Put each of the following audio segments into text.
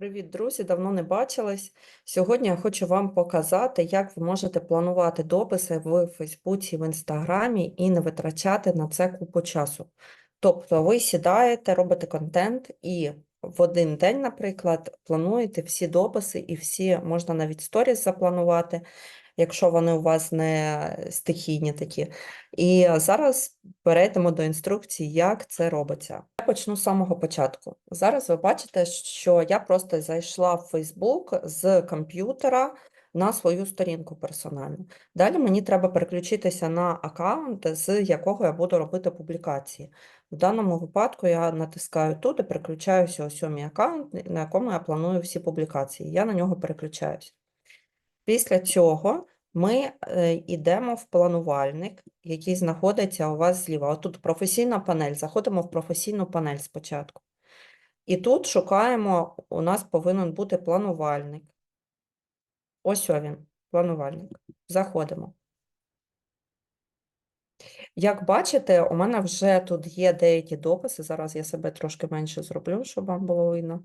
Привіт, друзі! Давно не бачились. Сьогодні я хочу вам показати, як ви можете планувати дописи в Фейсбуці, в Інстаграмі і не витрачати на це купу часу. Тобто ви сідаєте, робите контент і в один день, наприклад, плануєте всі дописи і всі, можна навіть сторіс запланувати, якщо вони у вас не стихійні такі. І зараз перейдемо до інструкції, як це робиться. Я почну з самого початку. Зараз ви бачите, що я просто зайшла в Facebook з комп'ютера на свою сторінку персональну. Далі мені треба переключитися на аккаунт, з якого я буду робити публікації. В даному випадку я натискаю тут і переключаюся ось мій аккаунт, на якому я планую всі публікації. Я на нього переключаюсь. Після цього ми йдемо в планувальник, який знаходиться у вас зліва. Отут професійна панель. Заходимо в професійну панель спочатку. І тут шукаємо, у нас повинен бути планувальник. Ось він, планувальник. Заходимо. Як бачите, у мене вже тут є деякі дописи. Зараз я себе трошки менше зроблю, щоб вам було видно.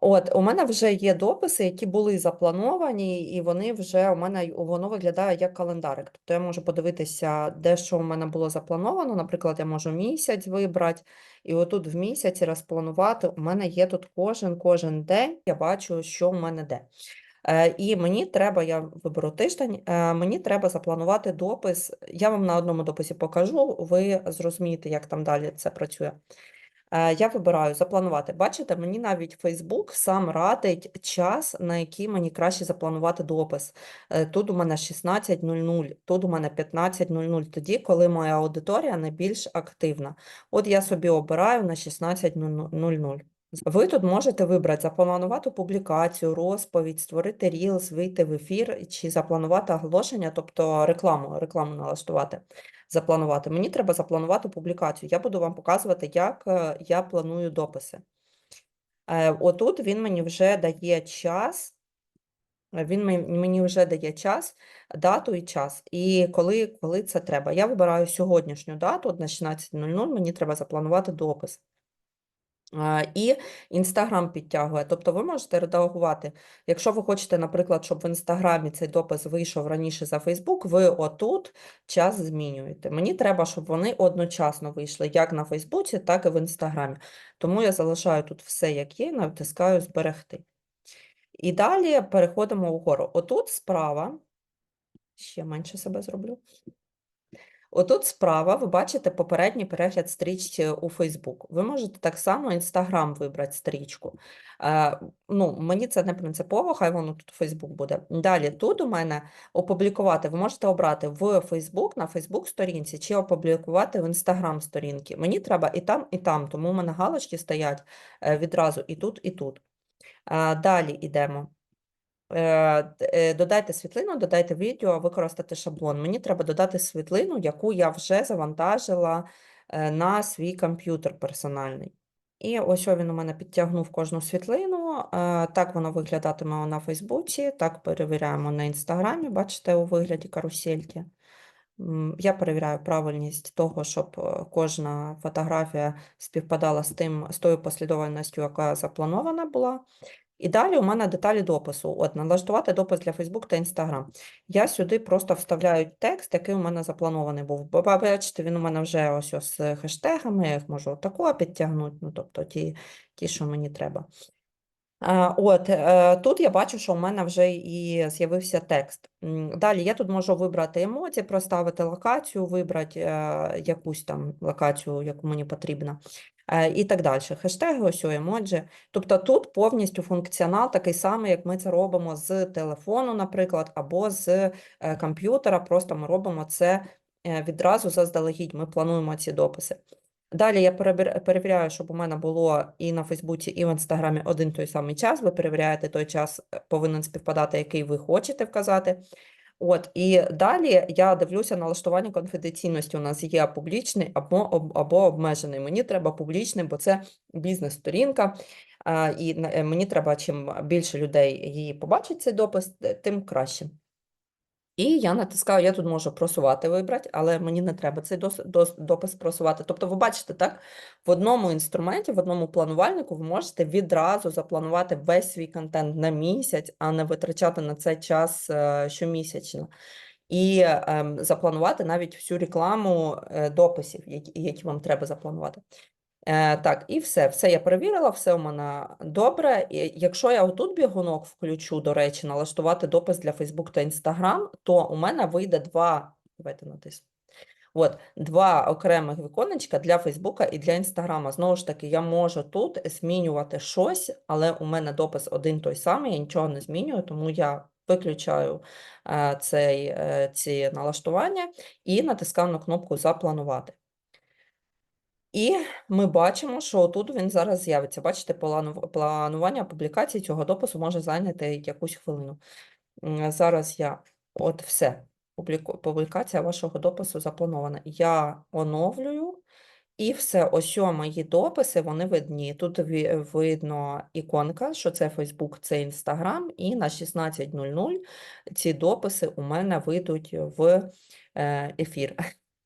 От, у мене вже є дописи, які були заплановані, і вони вже у мене воно виглядає як календарик. Тобто я можу подивитися, де що у мене було заплановано. Наприклад, я можу місяць вибрати, і отут в місяці розпланувати. У мене є тут кожен кожен день, я бачу, що у мене де. Е, І мені треба, я виберу тиждень, е, мені треба запланувати допис. Я вам на одному дописі покажу, ви зрозумієте, як там далі це працює. Е, Я вибираю запланувати. Бачите, мені навіть Facebook сам радить час, на який мені краще запланувати допис. Е, Тут у мене 16.00, тут у мене 15.00, тоді, коли моя аудиторія найбільш активна. От я собі обираю на 16.00. Ви тут можете вибрати запланувати публікацію, розповідь, створити рілс, вийти в ефір чи запланувати оголошення, тобто рекламу, рекламу налаштувати запланувати. Мені треба запланувати публікацію. Я буду вам показувати, як е, я планую дописи. Е, Отут він мені вже дає час. Він мені вже дає час, дату і час. І коли, коли це треба. Я вибираю сьогоднішню дату, на 16.00 мені треба запланувати допис. І Інстаграм підтягує. Тобто ви можете редагувати. Якщо ви хочете, наприклад, щоб в Інстаграмі цей допис вийшов раніше за Фейсбук, ви отут час змінюєте. Мені треба, щоб вони одночасно вийшли як на Фейсбуці, так і в Інстаграмі. Тому я залишаю тут все, як є, натискаю зберегти. І далі переходимо вгору. Отут справа, ще менше себе зроблю. Отут справа ви бачите попередній перегляд стрічки у Facebook. Ви можете так само Instagram вибрати стрічку. Е, ну, мені це не принципово, хай воно тут Facebook буде. Далі тут у мене опублікувати. Ви можете обрати в Facebook на Facebook сторінці чи опублікувати в Instagram сторінки. Мені треба і там, і там, тому у мене галочки стоять е, відразу і тут, і тут. Е, далі йдемо. Е, е, Додайте світлину, додайте відео, використати шаблон. Мені треба додати світлину, яку я вже завантажила е, на свій комп'ютер персональний. І ось він у мене підтягнув кожну світлину. Так воно виглядатиме на Фейсбуці, так перевіряємо на Інстаграмі, бачите, у вигляді карусельки. Я перевіряю правильність того, щоб кожна фотографія співпадала з тим, з тою послідовністю, яка запланована була. І далі у мене деталі допису. От, налаштувати допис для Facebook та Instagram. Я сюди просто вставляю текст, який у мене запланований був. Бо бачите, він у мене вже ось з хештегами, я їх можу такого підтягнути, ну, тобто ті, ті, що мені треба. От, е, тут я бачу, що у мене вже і з'явився текст. Далі я тут можу вибрати емоції, проставити локацію, вибрати е, якусь там локацію, яку мені потрібна, е, і так далі. Хештеги, ось о, емоджі. Тобто тут повністю функціонал такий самий, як ми це робимо з телефону, наприклад, або з е, комп'ютера. Просто ми робимо це е, відразу заздалегідь. Ми плануємо ці дописи. Далі я перевіряю, щоб у мене було і на Фейсбуці, і в Інстаграмі один той самий час. Ви перевіряєте той час, е, повинен співпадати, який ви хочете вказати. От, і далі я дивлюся налаштування конфіденційності. У нас є публічний або, або обмежений. Мені треба публічний, бо це бізнес-сторінка. І е, мені треба, чим більше людей її побачить цей допис, тим краще. І я натискаю, я тут можу просувати вибрати, але мені не треба цей дос, дос, допис просувати. Тобто, ви бачите, так, в одному інструменті, в одному планувальнику ви можете відразу запланувати весь свій контент на місяць, а не витрачати на це час е, щомісячно. І ем, запланувати навіть всю рекламу е, дописів, які, які вам треба запланувати. Е, так, і все. Все я перевірила, все у мене добре. І якщо я отут бігунок включу, до речі, налаштувати допис для Facebook та Instagram, то у мене вийде два. Давайте натисну. От, два окремих віконечка для Фейсбука і для Інстаграма. Знову ж таки, я можу тут змінювати щось, але у мене допис один той самий, я нічого не змінюю, тому я виключаю е, цей, е, ці налаштування і натискаю на кнопку Запланувати. І ми бачимо, що тут він зараз з'явиться. Бачите, плану- планування публікації цього допису може зайняти якусь хвилину. Зараз я от все. Публікація вашого допису запланована. Я оновлюю. І все, ось мої дописи, вони видні. Тут видно іконка, що це Facebook, це Instagram, і на 16.00 ці дописи у мене вийдуть в е, ефір,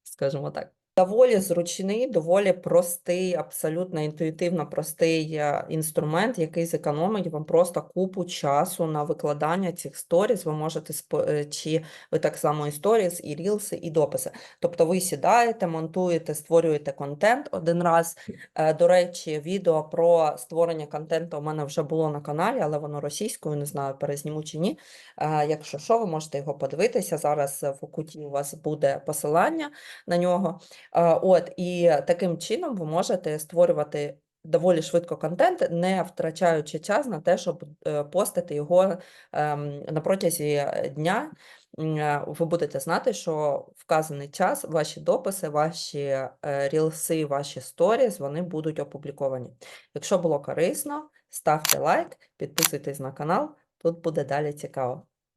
скажімо так. Доволі зручний, доволі простий, абсолютно інтуїтивно простий е, інструмент, який зекономить вам просто купу часу на викладання цих сторіс. Ви можете е, чи ви так само і сторіс, і рілси, і дописи. Тобто ви сідаєте, монтуєте, створюєте контент один раз. Е, До речі, відео про створення контенту у мене вже було на каналі, але воно російською, не знаю, перезніму чи ні. Якщо що, ви можете його подивитися. Зараз в куті у вас буде посилання на нього. От, і таким чином ви можете створювати доволі швидко контент, не втрачаючи час на те, щоб е, постити його ем, на протязі е, дня. Е, Ви будете знати, що вказаний час ваші дописи, ваші рілси, ваші сторіс, вони будуть опубліковані. Якщо було корисно, ставте лайк, підписуйтесь на канал, тут буде далі цікаво.